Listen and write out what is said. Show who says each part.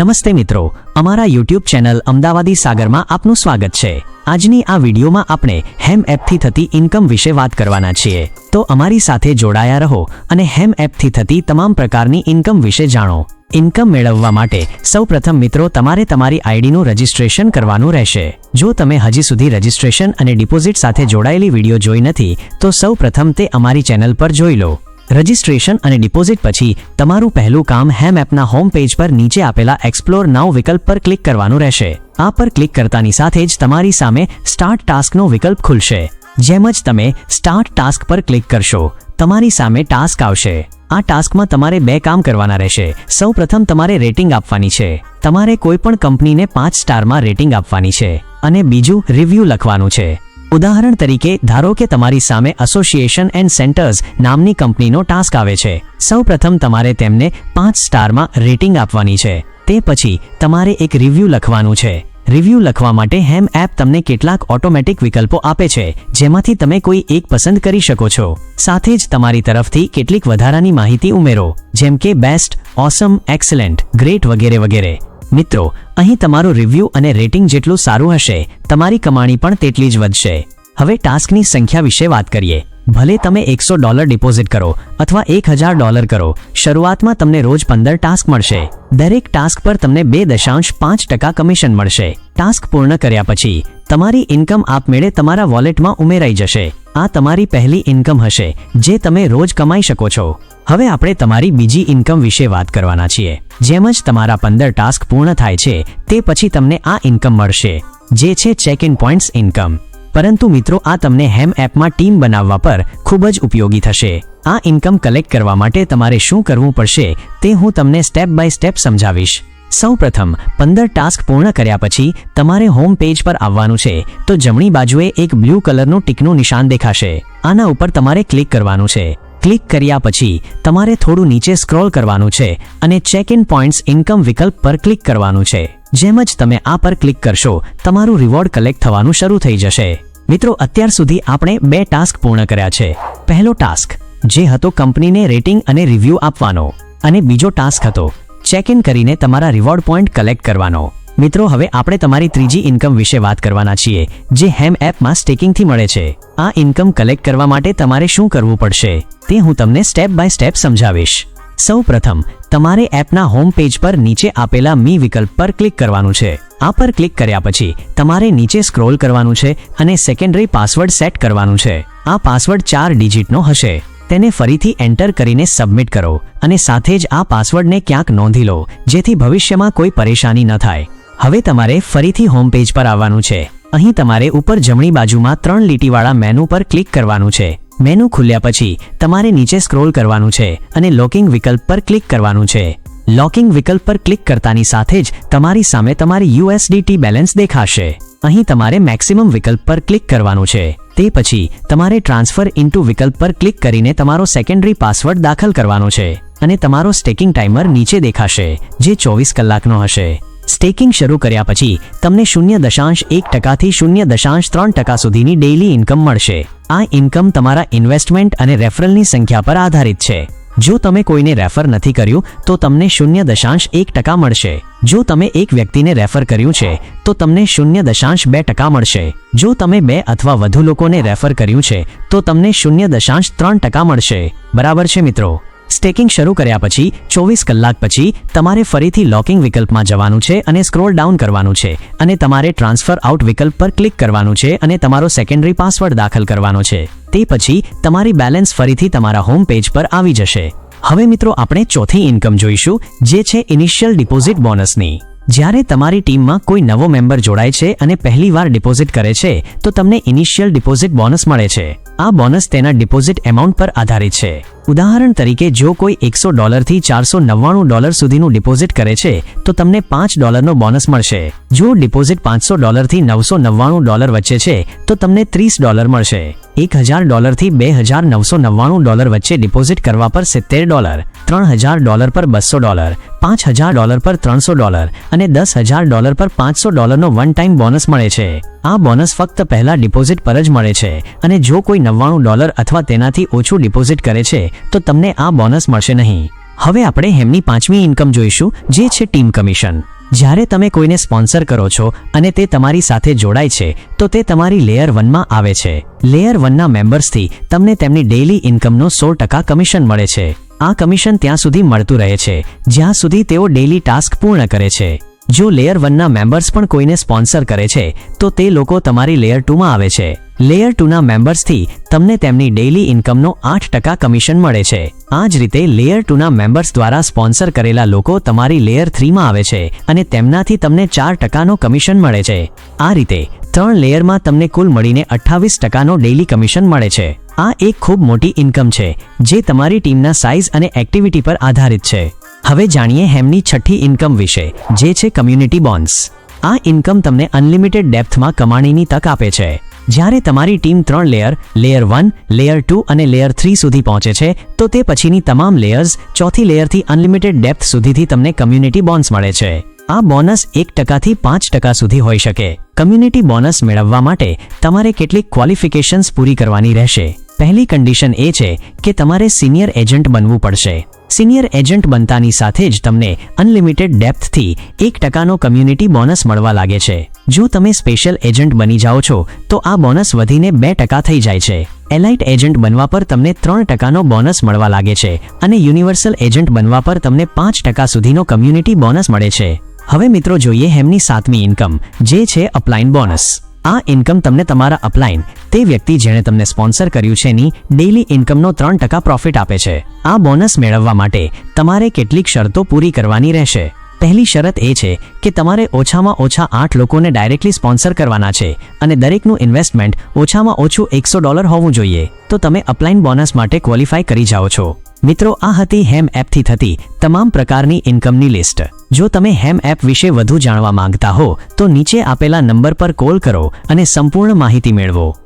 Speaker 1: નમસ્તે મિત્રો, અમારા યુટ્યુબ ચેનલ અમદાવાદી સાગરમાં આપનું સ્વાગત છે. આજની આ વિડીયોમાં આપણે હેમ એપથી થતી ઇન્કમ વિશે વાત કરવાના છીએ. તો અમારી સાથે જોડાયા રહો અને હેમ એપથી થતી તમામ પ્રકારની ઇન્કમ વિશે જાણો. ઇન્કમ મેળવવા માટે સૌપ્રથમ મિત્રો તમારે તમારી આઈડીનું રજિસ્ટ્રેશન કરવાનું રહેશે. જો તમે હજી સુધી રજિસ્ટ્રેશન અને ડિપોઝિટ સાથે જોડાયેલી વીડિયો જોઈ નથી, તો સૌપ્રથમ તે અમારી ચેનલ પર જોઈ લો. રજિસ્ટ્રેશન અને ડિપોઝિટ પછી તમારું પહેલું કામ હેમ એપના હોમ પેજ પર નીચે આપેલા એક્સપ્લોર નાવ વિકલ્પ પર ક્લિક કરવાનું રહેશે. આ પર ક્લિક કરતાની સાથે જ તમારી સામે સ્ટાર્ટ ટાસ્કનો વિકલ્પ ખુલશે. જેમ જ તમે સ્ટાર્ટ ટાસ્ક પર ક્લિક કરશો, તમારી સામે ટાસ્ક આવશે. આ ટાસ્કમાં તમારે બે કામ કરવાના રહેશે. સૌપ્રથમ તમારે રેટિંગ આપવાની છે. તમારે કોઈ પણ કંપનીને પાંચ સ્ટારમાં રેટિંગ આપવાની છે. અને બીજું, રિવ્યૂ લખવાનું છે. ઉદાહરણ તરીકે, ધારો કે તમારી સામે એસોસિએશન એન્ડ સેન્ટર્સ નામની કંપનીનો ટાસ્ક આવે છે. સૌપ્રથમ તમારે તેમને પાંચ સ્ટારમાં રેટિંગ આપવાની છે. તે પછી તમારે એક રિવ્યૂ લખવાનું છે. રિવ્યૂ લખવા માટે હેમ એપ તમને કેટલાક ઓટોમેટિક વિકલ્પો આપે છે, જેમાંથી તમે કોઈ એક પસંદ કરી શકો છો. સાથે જ તમારી તરફથી કેટલીક વધારાની માહિતી ઉમેરો, જેમ કે બેસ્ટ ઓસમ એક્સલેન્ટ ગ્રેટ વગેરે વગેરે. મિત્રો, અહીં તમારું રિવ્યૂ અને રેટિંગ જેટલું સારું હશે, તમારી કમાણી પણ તેટલી જ વધશે. હવે ટાસ્કની સંખ્યા વિશે વાત કરીએ. ભલે તમે એકસો ડોલર ડિપોઝિટ કરો અથવા એક હજાર ડોલર કરો, શરૂઆતમાં તમને રોજ પંદર ટાસ્ક મળશે. દરેક ટાસ્ક પર તમને બે દશાંશ પાંચ ટકા કમિશન મળશે. ટાસ્ક પૂર્ણ કર્યા પછી, તમારી ઇન્કમ આપમેળે તમારા વોલેટમાં ઉમેરાઈ જશે. આ તમારી પહેલી ઇન્કમ હશે, જે તમે રોજ કમાઈ શકો છો. હવે આપણે તમારી બીજી ઇન્કમ વિશે વાત કરવાના છીએ. જેમ જ તમારા પંદર ટાસ્ક પૂર્ણ થાય છે, તે પછી તમને આ ઇન્કમ મળશે, જે છે ચેક ઇન પોઈન્ટ્સ ઇન્કમ પરંતુ મિત્રો, આ તમને હેમ એપમાં ટીમ બનાવવા પર ખૂબ જ ઉપયોગી થશે. આ ઇન્કમ કલેક્ટ કરવા માટે તમારે શું કરવું પડશે, તે હું તમને સ્ટેપ બાય સ્ટેપ સમજાવીશ. સૌપ્રથમ પંદર ટાસ્ક પૂર્ણ કર્યા પછી તમારે હોમ પેજ પર આવવાનું છે, તો જમણી બાજુએ એક બ્લુ કલરનું ટીકનું નિશાન દેખાશે. આના ઉપર તમારે ક્લિક કરવાનું છે. ક્લિક કર્યા પછી તમારે થોડું નીચે સ્ક્રોલ કરવાનું છે અને ચેક ઇન પોઈન્ટ્સ ઇન્કમ વિકલ્પ પર ક્લિક કરવાનું છે. જેમ જ તમે આ પર ક્લિક કરશો, તમારું રિવોર્ડ કલેક્ટ થવાનું શરૂ થઈ જશે. મિત્રો, અત્યાર સુધી આપણે બે ટાસ્ક પૂર્ણ કર્યા છે. પહેલો ટાસ્ક, જે હતો કંપનીને રેટિંગ અને રિવ્યૂ આપવાનો. અને બીજો ટાસ્ક હતો ચેક ઇન કરીને તમારા રિવોર્ડ પોઈન્ટ કલેક્ટ કરવાનો. મિત્રો, હવે આપણે તમારી ત્રીજી ઇન્કમ વિશે વાત કરવાના છીએ, જે હેમ એપમાં સ્ટેકિંગથી મળે છે. આ ઇન્કમ કલેક્ટ કરવા માટે તમારે શું કરવું પડશે, તે હું તમને સ્ટેપ બાય સ્ટેપ સમજાવીશ. સૌ પ્રથમ તમારે એપના હોમ પેજ પર નીચે આપેલા મી વિકલ્પ પર ક્લિક કરવાનું છે. આ પર ક્લિક કર્યા પછી, તમારે નીચે સ્ક્રોલ કરવાનું છે અને સેકન્ડરી પાસવર્ડ સેટ કરવાનું છે. આ પાસવર્ડ ચાર ડિજિટનો હશે. તેને ફરીથી એન્ટર કરીને સબમિટ કરો અને સાથે જ આ પાસવર્ડને ક્યાંક નોંધી લો, જેથી ભવિષ્યમાં કોઈ પરેશાની ન થાય. હવે તમારે ફરીથી હોમ પેજ પર આવવાનું છે. અહીં તમારે ઉપર જમણી બાજુમાં ત્રણ લીટીવાળા મેનુ પર ક્લિક કરવાનું છે. મેનુ ખુલ્યા પછી તમારે નીચે સ્ક્રોલ કરવાનું છે અને લોકિંગ વિકલ્પ પર ક્લિક કરવાનું છે. લોકિંગ વિકલ્પ પર ક્લિક કરતાની સાથે જ તમારી સામે તમારી યુએસડીટી બેલેન્સ દેખાશે. અહીં તમારે મેક્સિમમ વિકલ્પ પર ક્લિક કરવાનું છે. તે પછી તમારે ટ્રાન્સફર ઇન્ટુ વિકલ્પ પર ક્લિક કરીને તમારો સેકન્ડરી પાસવર્ડ દાખલ કરવાનો છે અને તમારો સ્ટેકિંગ ટાઈમર નીચે દેખાશે, જે ચોવીસ કલાકનો હશે. સ્ટેકિંગ શરૂ કર્યા પછી તમને શૂન્ય દશાંશ એક ટકાથી શૂન્ય દશાંશ ત્રણ ટકા સુધીની ડેઇલી ઇન્કમ મળશે. આ ઇન્કમ તમારા ઇન્વેસ્ટમેન્ટ અને રેફરલની સંખ્યા પર આધારિત છે. જો તમે કોઈને રેફર નથી કર્યું, તો તમને શૂન્ય દશાંશ એક ટકા મળશે. જો તમે એક વ્યક્તિને રેફર કર્યું છે, તો તમને શૂન્ય દશાંશ બે ટકા મળશે. જો તમે બે અથવા વધુ લોકોને રેફર કર્યું છે, તો તમને શૂન્ય દશાંશ ત્રણ ટકા મળશે. બરાબર છે મિત્રો? સ્ટેકિંગ શરૂ કર્યા પછી, ચોવીસ કલાક પછી, તમારે ફરીથી લોકિંગ વિકલ્પમાં જવાનું છે અને સ્ક્રોલ ડાઉન કરવાનું છે અને તમારે ટ્રાન્સફર આઉટ વિકલ્પ પર ક્લિક કરવાનું છે અને તમારો સેકન્ડરી પાસવર્ડ દાખલ કરવાનો છે. તે પછી, તમારી બેલેન્સ ફરીથી તમારા હોમ પેજ પર આવી જશે. હવે મિત્રો, આપણે ચોથી ઇન્કમ જોઈશું, જે છે ઇનિશિયલ ડિપોઝિટ બોનસની. જ્યારે તમારી ટીમમાં કોઈ નવો મેમ્બર જોડાય છે અને પહેલીવાર ડિપોઝિટ કરે છે, તો તમને ઇનિશિયલ ડિપોઝિટ બોનસ મળે છે. આ બોનસ તેના ડિપોઝિટ એમાઉન્ટ પર આધારિત છે. ઉદાહરણ તરીકે, જો કોઈ એકસો ડોલરથી ચારસો નવ્વાણું ડોલર સુધીનું ડિપોઝિટ કરે છે, તો તમને પાંચ ડોલરનો બોનસ મળશે. જો ડિપોઝિટ પાંચસો ડોલરથી નવસો નવ્વાણું ડોલર વચ્ચે છે, તો તમને ત્રીસ ડોલર મળશે. એક હજાર ડોલરથી બે હજાર નવસો નવ્વાણું ડોલર વચ્ચે ડિપોઝિટ કરવા પર સિત્તેર ડોલર, ત્રણ હજાર ડોલર પર બસો ડોલર પાંચ હજાર ડોલર પર ત્રણસો ડોલર અને દસ હજાર ડોલર પર પાંચસો ડોલરનો વન ટાઈમ બોનસ મળે છે. આ બોનસ ફક્ત પહેલા ડિપોઝિટ પર જ મળે છે અને જો કોઈ નવ્વાણું ડોલર અથવા તેનાથી ઓછું ડિપોઝિટ કરે છે, તો તમને આ બોનસ મળશે નહીં. હવે આપણે હેમની પાંચમી ઇન્કમ જોઈશું, જે છે ટીમ કમિશન જ્યારે તમે કોઈને સ્પોન્સર કરો છો અને તે તમારી સાથે જોડાય છે, તો તે તમારી લેયર વનમાં આવે છે. લેયર વનના મેમ્બર્સથી તમને તેમની ડેઇલી ઇન્કમનો સો ટકા કમિશન મળે છે. આ કમિશન ત્યાં સુધી મળતું રહે છે, જ્યાં સુધી તેઓ ડેઇલી ટાસ્ક પૂર્ણ કરે છે. જો લેયર વનના મેમ્બર્સ પણ કોઈને સ્પોન્સર કરે છે, તો તે લોકો તમારી લેયર ટુમાં આવે છે. લેયર ટુના મેમ્બર્સથી તમને તેમની ડેઇલી ઇન્કમનો આઠ ટકા કમિશન મળે છે. આ જ રીતે લેયર ટુના મેમ્બર્સ દ્વારા સ્પોન્સર કરેલા લોકો તમારી લેયર થ્રીમાં આવે છે અને તેમનાથી તમને ચાર ટકાનો કમિશન મળે છે. આ રીતે ત્રણ લેયરમાં તમને કુલ મળીને અઠ્ઠાવીસ ટકાનો ડેઇલી કમિશન મળે છે. આ એક ખૂબ મોટી ઇન્કમ છે, જે તમારી ટીમના સાઇઝ અને એક્ટિવિટી પર આધારિત છે. હવે જાણીએ હેમની છઠ્ઠી ઇન્કમ વિશે, જે છે કમ્યુનિટી બોન્ડ્સ આ ઇન્કમ તમને અનલિમિટેડ ડેપ્થમાં કમાણીની તક આપે છે. જ્યારે તમારી ટીમ ત્રણ layer layer one layer two અને લેયર થ્રી સુધી પહોંચે છે, તો તે પછીની તમામ લેયર્સ ચોથી લેયરથી અનલિમિટેડ ડેપ્થ સુધીથી તમને કમ્યુનિટી બોન્સ મળે છે. આ બોનસ એક ટકાથી પાંચ ટકા સુધી હોઈ શકે. કમ્યુનિટી બોનસ મેળવવા માટે તમારે કેટલીક ક્વોલિફિકેશન્સ પૂરી કરવાની રહેશે. પહેલી કન્ડિશન એ છે કે તમારે સિનિયર એજન્ટ બનવું પડશે. સિનિયર એજન્ટ બનતાની સાથે જ તમને અનલિમિટેડ ડેપ્થથી એક ટકાનો કમ્યુનિટી બોનસ મળવા લાગે છે. જો તમે સ્પેશિયલ એજન્ટ બની જાઓ છો, તો આ બોનસ વધીને બે ટકા થઈ જાય છે. એલાઇટ એજન્ટ બનવા પર તમને ત્રણ ટકાનો બોનસ મળવા લાગે છે અને યુનિવર્સલ એજન્ટ બનવા પર તમને પાંચ ટકા સુધીનો કમ્યુનિટી બોનસ મળે છે. હવે મિત્રો જોઈએ હેમની સાતમી ઇન્કમ જે છે અપ્લાઇન બોનસ આ ઇન્કમ તમને તમારા અપલાઇન તે વ્યક્તિ જેણે તમને સ્પોન્સર કર્યું છે ની ડેઇલી ઇન્કમનો ત્રણ ટકા પ્રોફિટ આપે છે. આ બોનસ મેળવવા માટે તમારે કેટલીક શરતો પૂરી કરવાની રહેશે. પહેલી શરત એ છે કે તમારે ઓછામાં ઓછા આઠ લોકોને ડાયરેક્ટલી સ્પોન્સર કરવાના છે અને દરેકનું ઇન્વેસ્ટમેન્ટ ઓછામાં ઓછું એકસો ડોલર હોવું જોઈએ. તો તમે અપલાઇન બોનસ માટે ક્વોલિફાય કરી જાઓ છો. મિત્રો, આ હતી હેમ એપથી થતી તમામ પ્રકારની ઇન્કમની લિસ્ટ જો તમે હેમ એપ વિશે વધુ જાણવા માંગતા હો, તો નીચે આપેલા નંબર પર કોલ કરો અને સંપૂર્ણ માહિતી મેળવો.